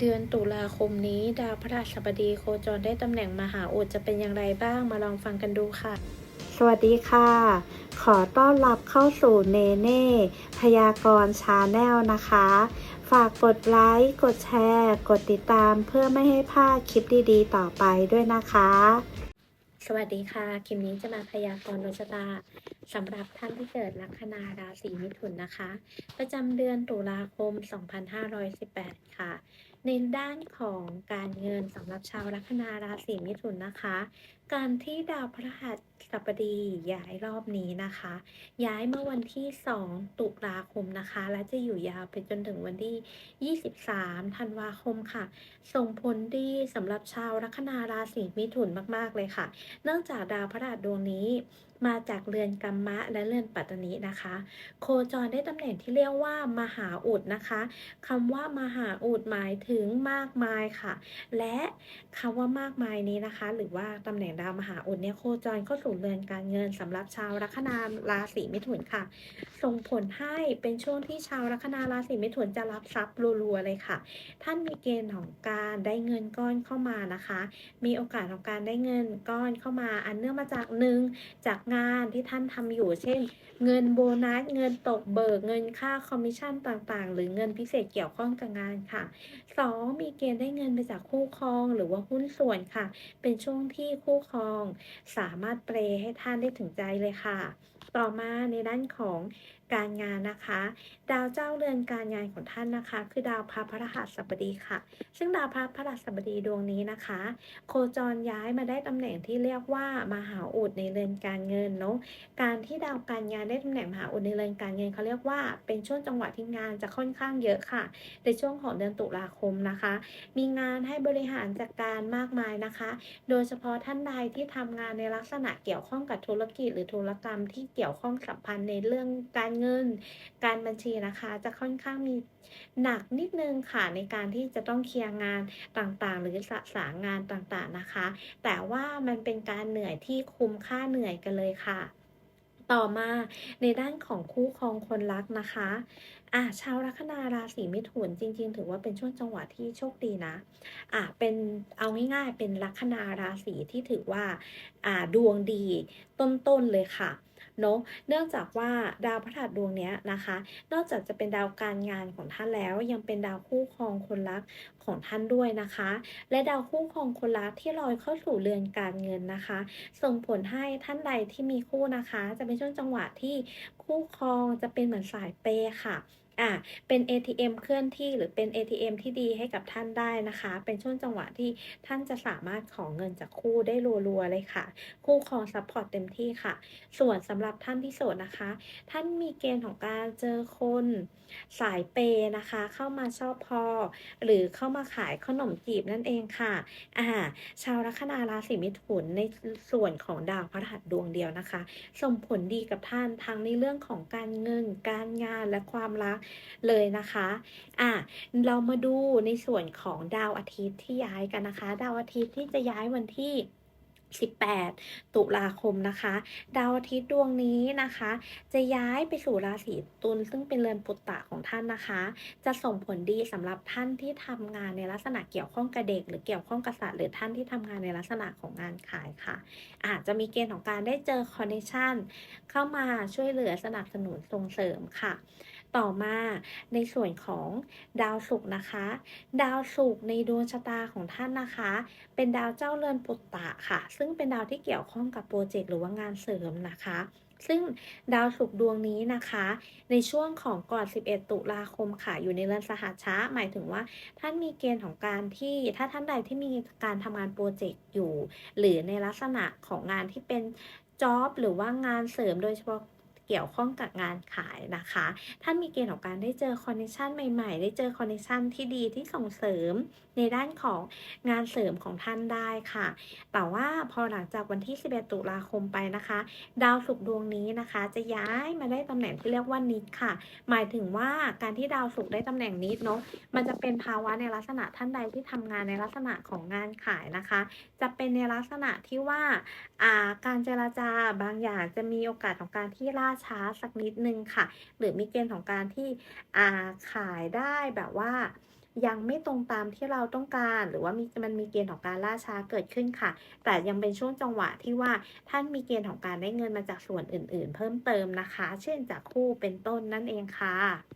เดือนตุลาคมนี้ ดาวพฤหัสบดีโคจรได้ตำแหน่งมหาอุดจะเป็นอย่างไรบ้างมาลองฟังกันดูค่ะ สวัสดีค่ะ ขอต้อนรับเข้าสู่เนเน่พยากรณ์ชาแนลนะคะ ฝากกดไลค์ กดแชร์ กดติดตามเพื่อไม่ให้พลาดคลิปดีๆ ต่อไปด้วยนะคะ สวัสดีค่ะ คลิปนี้จะมาพยากรณ์ดวงชะตาสำหรับท่านที่เกิดลัคนาราศีมิถุนนะคะ ประจำเดือนตุลาคม 2518 ค่ะ ในด้านของการเงินสำหรับชาวลัคนาราศีมิถุนนะคะ การที่ดาวพฤหัสบดีย้ายรอบนี้นะคะ ย้ายเมื่อวันที่ 2 ตุลาคมนะคะ และจะอยู่ยาวไปจนถึงวันที่ 23 ธันวาคมค่ะ ส่งผลดีสำหรับชาวลัคนาราศีมิถุนมากๆเลยค่ะ เนื่องจากดาวพฤหัสดวงนี้มาจากเรือนกัมมะและเรือนปัตตนินะคะ โคจรได้ตำแหน่งที่เรียกว่ามหาอุดนะคะคำว่ามหาอุดหมายถึงมากมายค่ะ และคำว่ามากมายนี้นะคะ หรือว่าตำแหน่งดาวมหาอุดเนี่ยโคจรเข้าสู่เรือนการเงินสำหรับชาวลัคนาราศีมิถุนค่ะ ส่งผลให้เป็นช่วงที่ชาวลัคนาราศีมิถุนจะรับทรัพย์รัวๆเลยค่ะ ท่านมีเกณฑ์ของการได้เงินก้อนเข้ามานะคะ มีโอกาสของการได้เงินก้อนเข้ามา อันเนื่องมาจากหนึ่งจากงานที่ท่านทำอยู่ เช่น เงินโบนัสเงินตกเบิกเงินค่าคอมมิชชั่นต่างๆ หรือเงินพิเศษเกี่ยวข้องกับงานค่ะ 2. มีเกณฑ์ได้เงินไปจากคู่ครองหรือว่าหุ้นส่วนค่ะ เป็นช่วงที่คู่ครอง สามารถเปรย์ให้ท่านได้ถึงใจเลยค่ะ ต่อมาในด้านของการงานนะคะ ดาวเจ้าเรือนการงานของท่านนะคะ คือดาวพระพฤหัสบดีค่ะ ซึ่งดาวพระพฤหัสบดีดวงนี้นะคะ โคจรย้ายมาได้ตำแหน่งที่เรียกว่ามหาอุดในเรือนการเงินเนาะการที่ดาวการงานได้ตำแหน่งมหาอุดในเรือนการเงินเขาเรียกว่าเป็นช่วงจังหวะที่งานจะค่อนข้างเยอะค่ะ ในช่วงของเดือนตุลาคมนะคะ มีงานให้บริหารจัดการมากมายนะคะ โดยเฉพาะท่านใดที่ทำงานในลักษณะเกี่ยวข้องกับธุรกิจ หรือธุรกรรมที่เกี่ยวข้องสัมพันธ์ในเรื่องการเงิน การบัญชีนะคะ จะค่อนข้างมีหนักนิดนึงค่ะในการที่จะต้องเคลียร์งานต่างๆ หรือสะสางงานต่างๆนะคะ แต่ว่ามันเป็นการเหนื่อยที่คุ้มค่าเหนื่อยกันเลยค่ะ ต่อมาในด้านของคู่ครองคนรักนะคะอะชาวลัคนาราศีมิถุนจริง ๆ ถือว่าเป็นช่วงจังหวะที่โชคดีนะอะเป็นเอาง่ายๆเป็นลัคนาราศีที่ถือว่าอ่าดวงดีต้นๆเลยค่ะ เนาะเนื่องจากว่าดาวพฤหัสดวงนี้นะคะ นอกจากจะเป็นดาวการงานของท่านแล้ว ยังเป็นดาวคู่ครองคนรักของท่านด้วยนะคะ และดาวคู่ครองคนรักที่ลอยเข้าสู่เรือนการเงินนะคะ ส่งผลให้ท่านใดที่มีคู่นะคะ จะเป็นช่วงจังหวะที่คู่ครองจะเป็นเหมือนสายเปย์ค่ะ อะเป็น ATM เคลื่อนที่หรือเป็น ATM ที่ดีให้กับท่านได้นะคะ เป็นช่วงจังหวะที่ท่านจะสามารถขอเงินจากคู่ได้รัวๆเลยค่ะ คู่ครองซัพพอร์ตเต็มที่ค่ะ ส่วนสำหรับท่านที่โสดนะคะ ท่านมีเกณฑ์ของการเจอคนสายเปย์นะคะ เข้ามาชอบพอ หรือเข้ามาขายขนมจีบนั่นเองค่ะอ่าชาวลัคนาราศีมิถุนในส่วนของดาวพฤหัสดวงเดียวนะคะ ส่งผลดีกับท่านทั้งในเรื่องของการเงิน การงานและความรักเลยนะคะอะเรามาดูในส่วนของดาวอาทิตย์ที่ย้ายกันนะคะ ดาวอาทิตย์ที่จะย้ายวันที่18 ตุลาคมนะคะ ดาวอาทิตย์ดวงนี้นะคะ จะย้ายไปสู่ราศีตุลซึ่งเป็นเรือนปุตตะของท่านนะคะ จะส่งผลดีสำหรับท่านที่ทำงานในลักษณะเกี่ยวข้องกับเด็ก หรือเกี่ยวข้องกับสัตว์หรือท่านที่ทำงานในลักษณะของงานขายค่ะ อาจจะมีเกณฑ์ของการได้เจอคอนเนคชั่นเข้ามาช่วยเหลือสนับสนุนส่งเสริมค่ะ ต่อมาในส่วนของดาวศุกร์นะคะ ดาวศุกร์ในดวงชะตาของท่านนะคะ เป็นดาวเจ้าเรือนปุตตะค่ะ ซึ่งเป็นดาวที่เกี่ยวข้องกับโปรเจกต์หรือว่างานเสริมนะคะซึ่งดาวศุกร์ดวงนี้นะคะ ในช่วงของก่อน 11 ตุลาคมค่ะ อยู่ในเรือนสหัชชะหมายถึงว่าท่านมีเกณฑ์ของการที่ถ้าท่านใดที่มีการทำงานโปรเจกต์อยู่ หรือในลักษณะของงานที่เป็นจ็อบหรือว่างานเสริมโดยเฉพาะ เกี่ยวข้องกับงานขายนะคะ ท่านมีเกณฑ์ของการได้เจอคอนเนคชันใหม่ๆ ได้เจอคอนเนคชันที่ดีที่ส่งเสริมในด้านของงานเสริมของท่านได้ค่ะ แต่ว่าพอหลังจากวันที่ 11 ตุลาคมไปนะคะ ดาวศุกร์ดวงนี้นะคะ จะย้ายมาได้ตำแหน่งที่เรียกว่านิดค่ะ หมายถึงว่าการที่ดาวศุกร์ได้ตำแหน่งนิดเนาะ มันจะเป็นภาวะในลักษณะท่านใดที่ทำงานในลักษณะของงานขายนะคะ จะเป็นในลักษณะที่ว่าอ่าการเจราจาบางอย่างจะมีโอกาสของการที่ล่าช้าสักนิดนึงค่ะ หรือมีเกณฑ์ของการที่อาขายได้แบบว่า ยังไม่ตรงตามที่เราต้องการ หรือว่ามีมันมีเกณฑ์ของการล่าช้าเกิดขึ้นค่ะ แต่ยังเป็นช่วงจังหวะที่ว่าท่านมีเกณฑ์ของการได้เงินมาจากส่วนอื่น ๆ เพิ่มเติมนะคะ เช่นจากคู่เป็นต้นนั่นเองค่ะ